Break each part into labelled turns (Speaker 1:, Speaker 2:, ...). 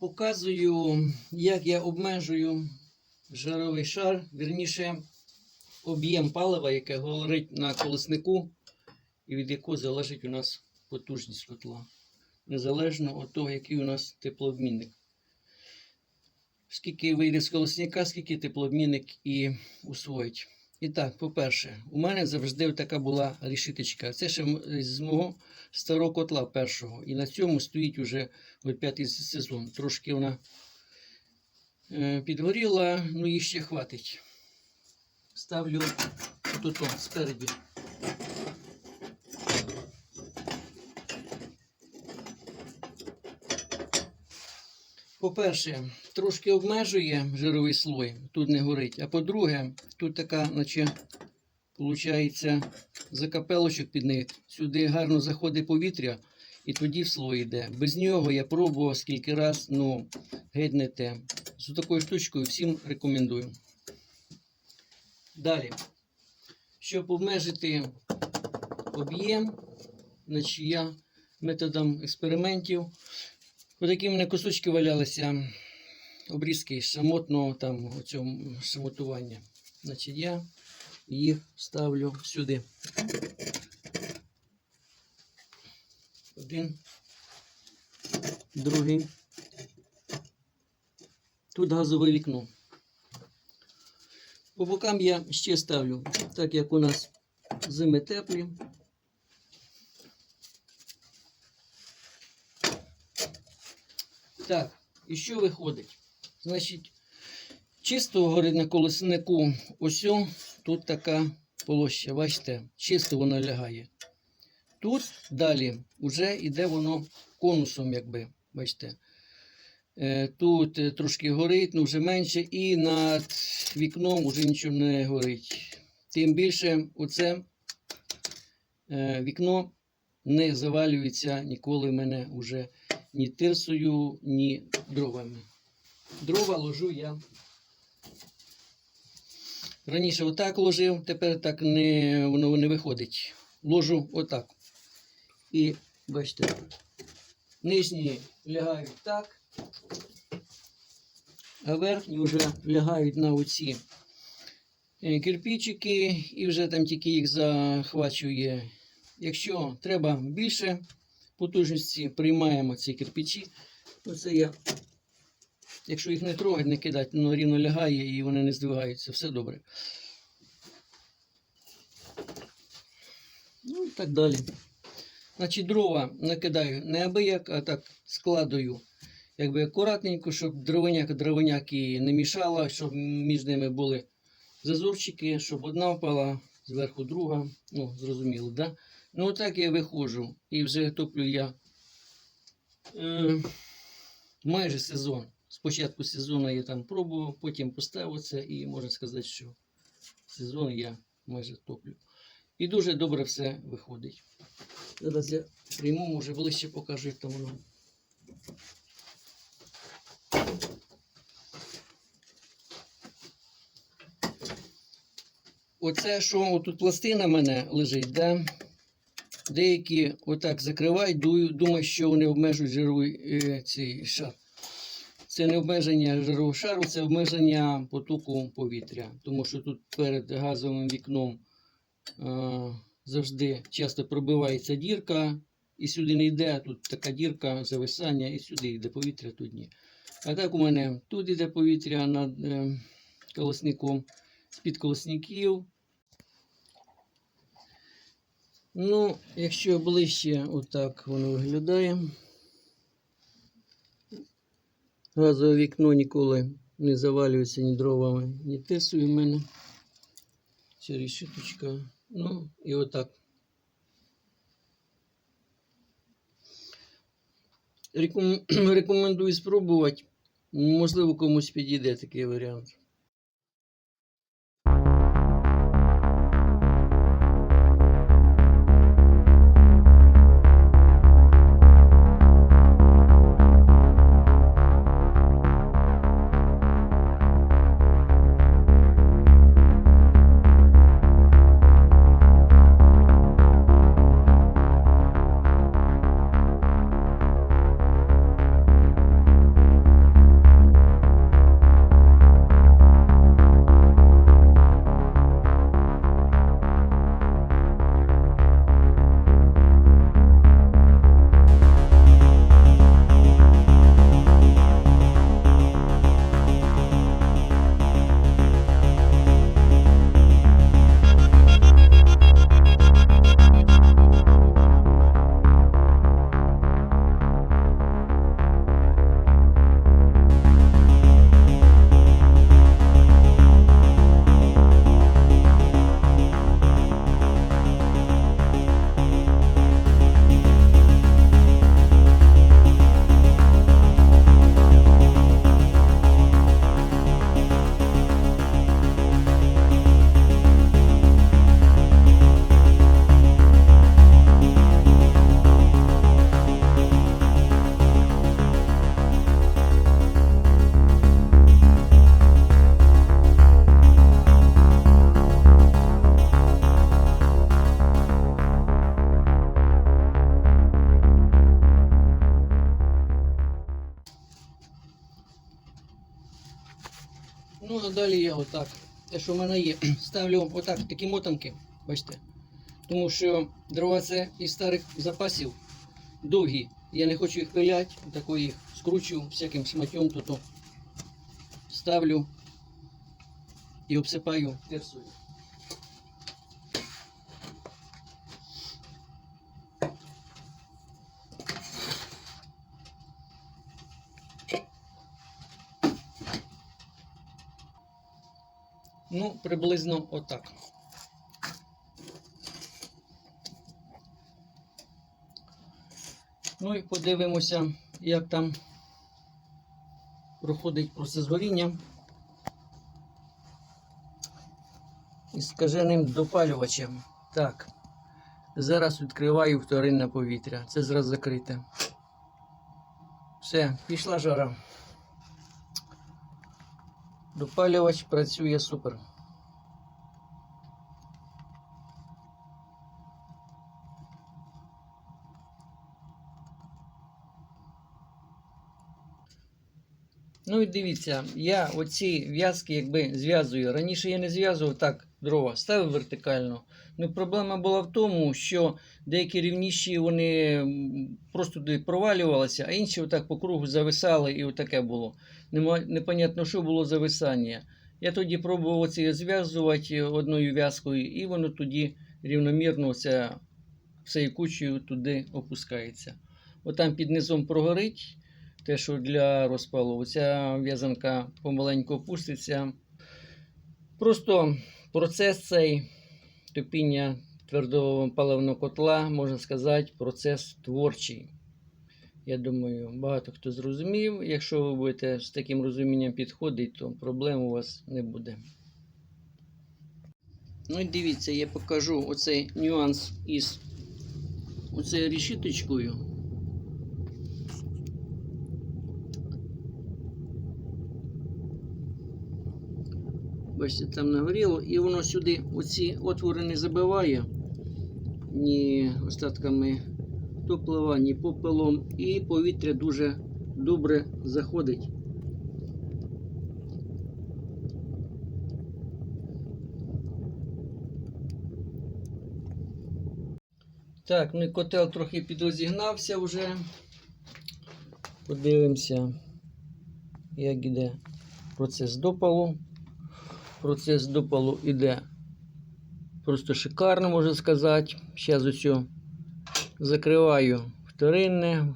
Speaker 1: Показую, як я обмежую жаровий шар, вірніше об'єм палива, яке горить на колеснику, і від якого залежить у нас потужність котла. Незалежно від того, який у нас теплообмінник. Скільки вийде з колесника, скільки теплообмінник і усвоїть. І так, по-перше, у мене завжди така була рішиточка. Це ще з мого старого котла першого. І на цьому стоїть уже п'ятий сезон. Трошки вона е, підгоріла, ну її ще хватить. Ставлю тут спереді. По-перше, трошки обмежує жировий слой, тут не горить. А по-друге, тут така, наче, виходить, закапелочок під нею. Сюди гарно заходить повітря, і тоді в слой йде. Без нього я пробував скільки раз, ну геть не те. З такою штучкою всім рекомендую. Далі, щоб обмежити об'єм, значить я методом експериментів. Отакі мене кусочки валялися обрізки самотного там оцього шамотування. Значить, я їх ставлю сюди. Один, другий. Тут газове вікно. По бокам я ще ставлю, так як у нас зими теплі. Так, і що виходить? Значить, чисто горить на колеснику ось тут така полоща, бачите, чисто воно лягає. Тут далі вже йде воно конусом, якби, бачите. Е, Тут е, трошки горить, ну вже менше, і над вікном вже нічого не горить. Тим більше оце е, вікно не завалюється ніколи мене вже ні тирсою, ні дровами. Дрова ложу я. Раніше отак ложив, тепер так не, воно не виходить. Ложу отак. І бачите, нижні лягають так, а верхні вже лягають на оці е, кирпичики і вже там тільки їх захвачує. Якщо треба більше потужності, приймаємо ці кирпичі. Оце я, якщо їх не трогати, не кидати, воно рівно лягає і вони не здвигаються. Все добре. Ну і так далі. Значить, дрова накидаю не абияк, а так складаю. Якби акуратненько, щоб дровиняк дровиняки не мішала, щоб між ними були зазорчики, щоб одна впала, зверху друга. Ну, зрозуміло, да? Ну, отак я виходжу і вже топлю я е, майже сезон. Спочатку сезону я там пробував, потім поставив це і можна сказати, що сезон я майже топлю. І дуже добре все виходить. Зараз я прийму, може ближче покажу, як там воно. Оце, що тут пластина в мене лежить, да? Деякі отак закривають, думають, що вони обмежують жировий е, цей шар. Це не обмеження жирового шару, це обмеження потоку повітря. Тому що тут перед газовим вікном е, завжди часто пробивається дірка, і сюди не йде, а тут така дірка, зависання, і сюди йде повітря, тут ні. А так у мене тут йде повітря над е, колосником, з-під колосників. Ну, якщо ближче, отак воно виглядає. Газове вікно ніколи не завалюється ні дровами, ні тисою в мене. Ця рішиточка. Ну, і отак. Реком... Рекомендую спробувати. Можливо, комусь підійде такий варіант. Далі я отак. Те, що в мене є, ставлю отак такі мотанки. Бачите. Тому що дрова це із старих запасів довгі. Я не хочу їх пиляти, тако їх скручу всяким шматьом, то ставлю і обсипаю тирсою. Ну, приблизно отак. Ну і подивимося, як там проходить процес горіння із скаженим допалювачем. Так, зараз відкриваю вторинне повітря. Це зараз закрите. Все, пішла жара. Допалювач працює супер. Ну і дивіться, я оці в'язки якби зв'язую. Раніше я не зв'язував так дрова, ставив вертикально. Ну, проблема була в тому, що деякі рівніші вони просто туди провалювалися, а інші отак по кругу зависали і отаке було. Непонятно, що було зависання. Я тоді пробував оце зв'язувати одною в'язкою, і воно тоді рівномірно оце всею кучею туди опускається. Отам під низом прогорить те, що для розпалу. Оця в'язанка помаленьку опуститься. Просто процес цей топіння твердого паливного котла, можна сказати, процес творчий. Я думаю, багато хто зрозумів. Якщо ви будете з таким розумінням підходити, то проблем у вас не буде. Ну і дивіться, я покажу оцей нюанс із оцею рішіточкою. Бачите, там нагоріло, і воно сюди оці отвори не забиває ні остатками топлива, ні попелом, і повітря дуже добре заходить. Так, ну і котел трохи підрозігнався вже. Подивимося, як іде процес допалу. Процес допалу іде просто шикарно, можна сказати. Зараз оцю закриваю вторинне.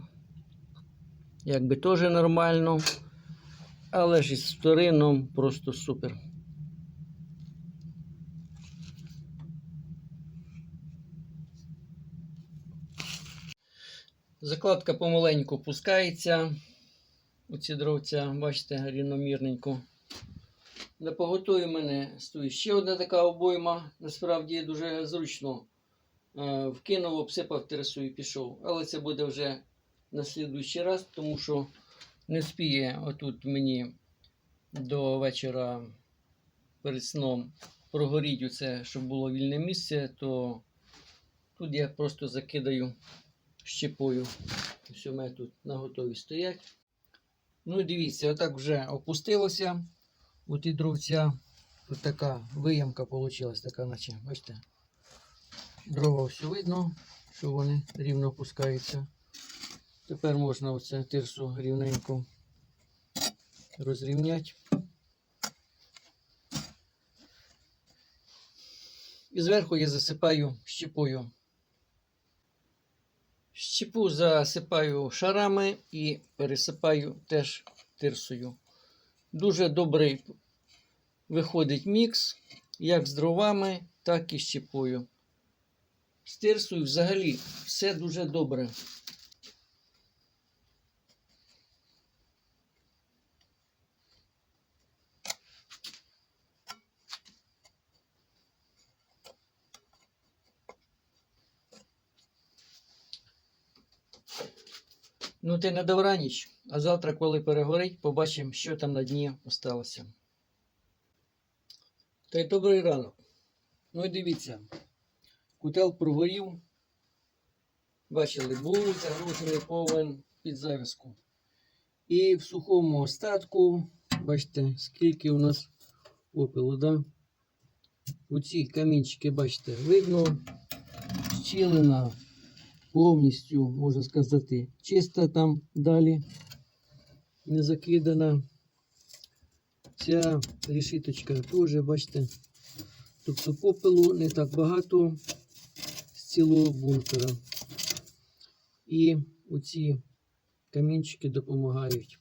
Speaker 1: Якби теж нормально. Але ж із вторинном просто супер. Закладка помаленьку опускається. Оці дровця, бачите, рівномірненько. На поготові мене стоїть ще одна така обойма. Насправді дуже зручно. Е, Вкинув, обсипав терасу і пішов. Але це буде вже на слідуючий раз, тому що не спіє отут мені до вечора перед сном прогоріть оце, щоб було вільне місце, то тут я просто закидаю щепою. Все, у мене тут на готові стоять. Ну і дивіться, отак вже опустилося. У ті дровця тут така виямка вийшла, така наче, бачите, дрова все видно, що вони рівно опускаються. Тепер можна оце тирсу рівненько розрівняти. І зверху я засипаю щепою. Щепу засипаю шарами і пересипаю теж тирсою. Дуже добрий виходить мікс, як з дровами, так і з чіпою. З взагалі все дуже добре. Ну, ти на добраніч, а завтра, коли перегорить, побачимо, що там на дні осталося. Та й добрий ранок. Ну і дивіться, кутел прогорів. Бачили, був загружений повен під зав'язку. І в сухому остатку, бачите, скільки у нас попелу, да? Оці камінчики, бачите, видно, щілина повністю, можна сказати, чиста там далі, не закидана. Ця решіточка теж, бачите, тобто попелу не так багато з цілого бункера. І оці камінчики допомагають.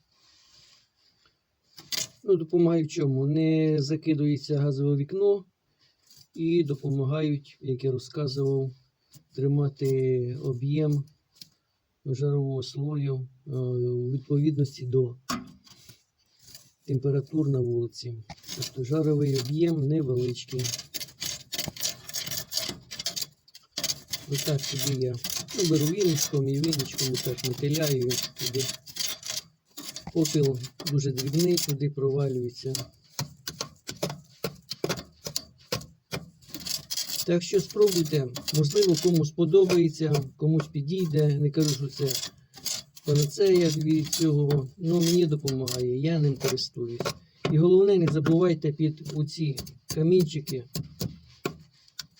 Speaker 1: Ну, допомагають чому? Не закидується газове вікно і допомагають, як я розказував, тримати об'єм жарового слою е, у відповідності до температур на вулиці. Тобто жаровий об'єм невеличкий. Ось так собі я ну, беру віночком і віночком так мотиляю. Попіл дуже дрібний, туди провалюється. Так що спробуйте, можливо, комусь сподобається, комусь підійде. Не кажу, що це панацея від цього, але мені допомагає, я ним користуюсь. І головне, не забувайте під оці камінчики,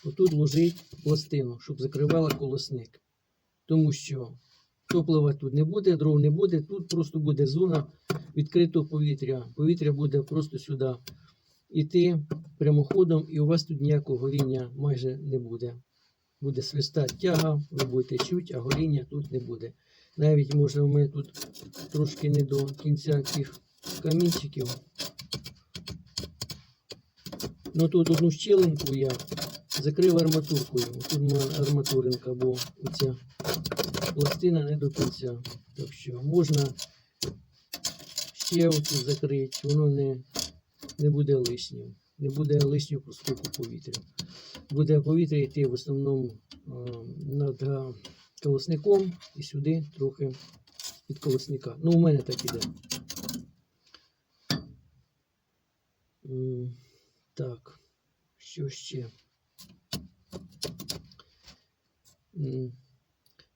Speaker 1: отут ложить пластину, щоб закривала колосник. Тому що топлива тут не буде, дров не буде, тут просто буде зона відкритого повітря. Повітря буде просто сюди йти прямоходом, і у вас тут ніякого горіння майже не буде. Буде свистати тяга, ви будете чути, а горіння тут не буде. Навіть може у мене тут трошки не до кінця цих камінчиків. Ну тут одну щілинку я закрив арматуркою. Тут мене арматуринка, бо оця пластина не до кінця. Так що можна ще оцю закрити, воно не, не буде лишнім. Не буде лишнього проскоку повітря. Буде повітря йти в основному е, над е, колосником і сюди трохи від колосника. Ну, у мене так іде. Так, що ще?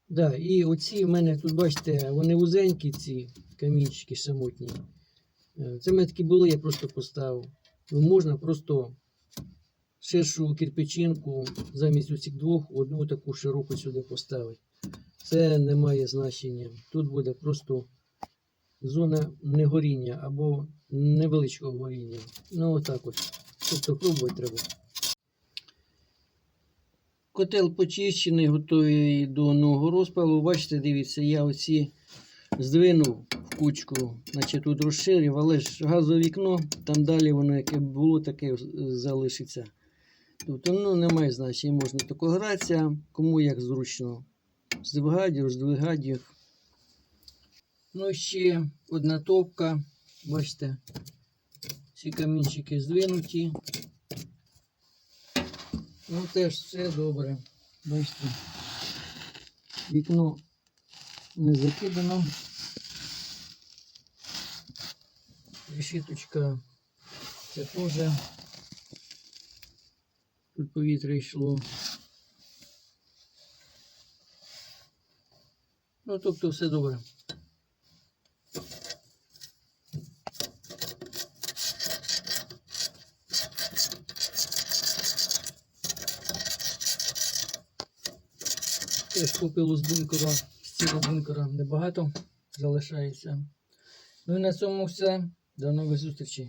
Speaker 1: Да, і оці в мене тут, бачите, вони вузенькі, ці камінчики самотні. Е, Це мене були, я просто поставив. Ну, можна просто ширшу кирпичинку замість усіх двох, одну таку широку сюди поставити. Це не має значення. Тут буде просто зона негоріння або невеличкого горіння. Ну, отак от. Тобто пробувати треба. Котел почищений, готовий до нового розпалу. Бачите, дивіться, я оці здвинув кучку, значить тут розширив, але ж газове вікно, там далі воно яке було, таке залишиться. Тобто, ну, немає значення, можна тако гратися, кому як зручно. Здвигати, роздвигати їх. Ну, ще одна топка. Бачите, ці камінчики здвинуті. Ну, теж все добре. Бачите, вікно не закидано. Решіточка це теж. Тут повітря йшло. Ну, тобто все добре. Теж купив з бункера, з цього бункера небагато залишається. Ну і на цьому все. До нових зустрічей.